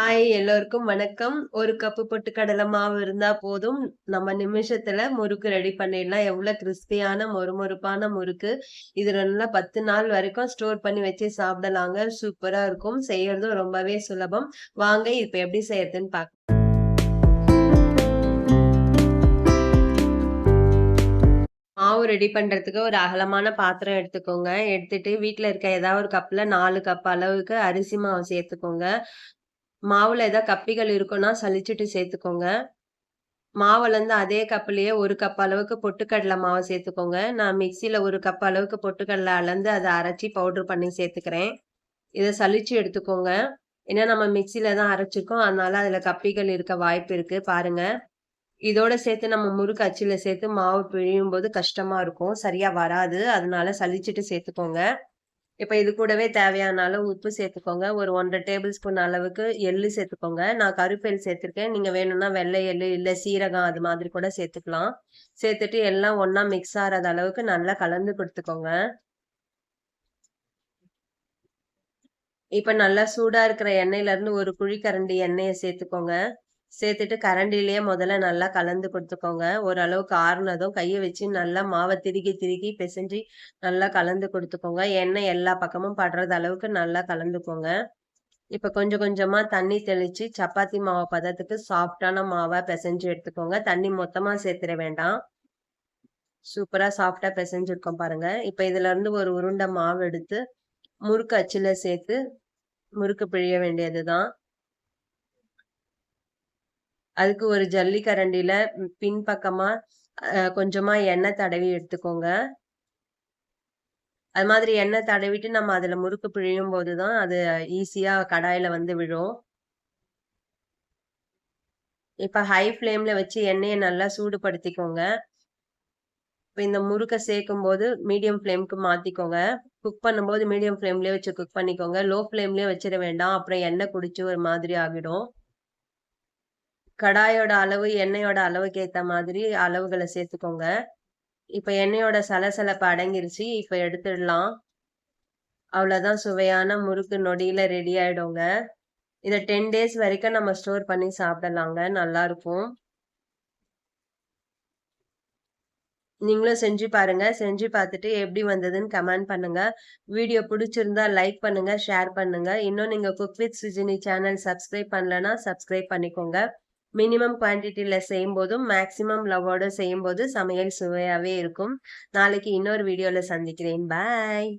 Hi எல்லோருக்கும் வணக்கம். ஒரு கப்பு பொட்டு கடலை மாவு இருந்தா போதும். நம்ம நிமிஷத்துல முறுக்கு ரெடி பண்ணிடலாம். எவ்வளோ கிறிஸ்பியான மொறுமொறுப்பான முறுக்கு. இது நல்லா 10 நாள் வரைக்கும் ஸ்டோர் பண்ணி வச்சு சாப்பிடலாங்க. சூப்பரா இருக்கும். செய்யறதும் ரொம்பவே சுலபம். வாங்க இப்ப எப்படி செய்யறதுன்னு பார்க்கலாம். மாவு ரெடி பண்றதுக்கு ஒரு அகலமான பாத்திரம் எடுத்துக்கோங்க. எடுத்துட்டு வீட்டில் இருக்க ஏதாவது ஒரு கப்ல நாலு கப் அளவுக்கு அரிசி மாவு சேர்த்துக்கோங்க. மாவில் ஏதாவது கப்பிகள் இருக்குன்னா சலிச்சுட்டு சேர்த்துக்கோங்க. மாவுலேருந்து அதே கப்புலேயே ஒரு கப் அளவுக்கு பொட்டுக்கடலை மாவு சேர்த்துக்கோங்க. நான் மிக்சியில் ஒரு கப் அளவுக்கு பொட்டுக்கடலை அளந்து அதை அரைச்சி பவுடர் பண்ணி சேர்த்துக்கிறேன். இதை சலிச்சு எடுத்துக்கோங்க. ஏன்னா நம்ம மிக்சியில் தான் அரைச்சிருக்கோம். அதனால அதில் கப்பிகள் இருக்க வாய்ப்பு இருக்குது பாருங்கள் இதோட சேர்த்து நம்ம முறுக்கு அச்சியில் சேர்த்து மாவு பிழியும்போது கஷ்டமாக இருக்கும். சரியாக வராது. அதனால சலிச்சுட்டு சேர்த்துக்கோங்க. இப்போ இது கூடவே தேவையான அளவு உப்பு சேர்த்துக்கோங்க. ஒரு 1 1/2 டேபிள் ஸ்பூன் அளவுக்கு எள்ளு சேர்த்துக்கோங்க. நான் கருப்பெல் சேர்த்துருக்கேன். நீங்கள் வேணும்னா வெள்ளை எள்ளு, இல்லை சீரகம் அது மாதிரி கூட சேர்த்துக்கலாம். சேர்த்துட்டு எல்லாம் ஒன்றா மிக்ஸ் ஆகாத அளவுக்கு நல்லா கலந்து கொடுத்துக்கோங்க இப்போ நல்லா சூடாக இருக்கிற எண்ணெயிலேருந்து ஒரு குழிக்கரண்டி எண்ணெயை சேர்த்துக்கோங்க. சேர்த்துட்டு கரண்டிலேயே முதல்ல நல்லா கலந்து கொடுத்துக்கோங்க ஓரளவுக்கு ஆறுனதும் கையை வச்சு நல்லா மாவை திருகி திருகி பிசைஞ்சு நல்லா கலந்து கொடுத்துக்கோங்க எண்ணெய் எல்லா பக்கமும் படுறது அளவுக்கு நல்லா கலந்துக்கோங்க. இப்போ கொஞ்சம் கொஞ்சமாக தண்ணி தெளித்து சப்பாத்தி மாவு பதத்துக்கு சாஃப்ட்டான மாவை பிசைஞ்சு எடுத்துக்கோங்க. தண்ணி மொத்தமாக சேர்த்துட வேண்டாம். சூப்பராக சாஃப்டாக பிசைஞ்சிருக்கோம் பாருங்கள் இப்போ இதுலேருந்து ஒரு உருண்டை மாவு எடுத்து முறுக்கு அச்சில் சேர்த்து முறுக்கு பிழிய வேண்டியது தான் அதுக்கு ஒரு ஜல்லி கரண்டில பின்பக்கமா கொஞ்சமா எண்ணெய் தடவி எடுத்துக்கோங்க. அது மாதிரி எண்ணெய் தடவிட்டு நம்ம அதுல முறுக்கு பிழியும் தான் அது ஈஸியா கடாயில வந்து விழும். இப்ப ஹை ஃப்ளேம்ல வச்சு எண்ணெயை நல்லா சூடுபடுத்திக்கோங்க. இப்போ இந்த முறுக்க சேர்க்கும்போது மீடியம் ஃப்ளேம்க்கு மாத்திக்கோங்க. குக் பண்ணும்போது மீடியம் ஃப்ளேம்லயே வச்சு குக் பண்ணிக்கோங்க. லோ ஃப்ளேம்லயே வச்சிட வேண்டாம். அப்புறம் எண்ணெய் குடிச்சு ஒரு மாதிரி ஆகிடும். கடாயோட அளவு, எண்ணெயோட அளவுக்கு ஏற்ற மாதிரி அளவுகளை சேர்த்துக்கோங்க. இப்போ எண்ணெயோட சலசலப்பு அடங்கிருச்சு. இப்போ எடுத்துடலாம். அவ்வளோதான் சுவையான முறுக்கு நொடியில் ரெடி ஆகிடுங்க இதை டென் டேஸ் வரைக்கும் நம்ம ஸ்டோர் பண்ணி சாப்பிடலாங்க. நல்லாருக்கும். நீங்களும் செஞ்சு பாருங்க. செஞ்சு பார்த்துட்டு எப்படி வந்ததுன்னு கமெண்ட் பண்ணுங்க. வீடியோ பிடிச்சிருந்தா லைக் பண்ணுங்க, ஷேர் பண்ணுங்க. இன்னும் நீங்க cook with Sujini channel subscribe பண்ணலன்னா சப்ஸ்கிரைப் பண்ணிக்கோங்க. மினிமம் குவான்டிட்டில செய்யும்போதும், மேக்ஸிமம் லவ்வோட செய்யும்போது சமையல் சுவையாவே இருக்கும். நாளைக்கு இன்னொரு வீடியோவில் சந்திக்கிறேன். பாய்.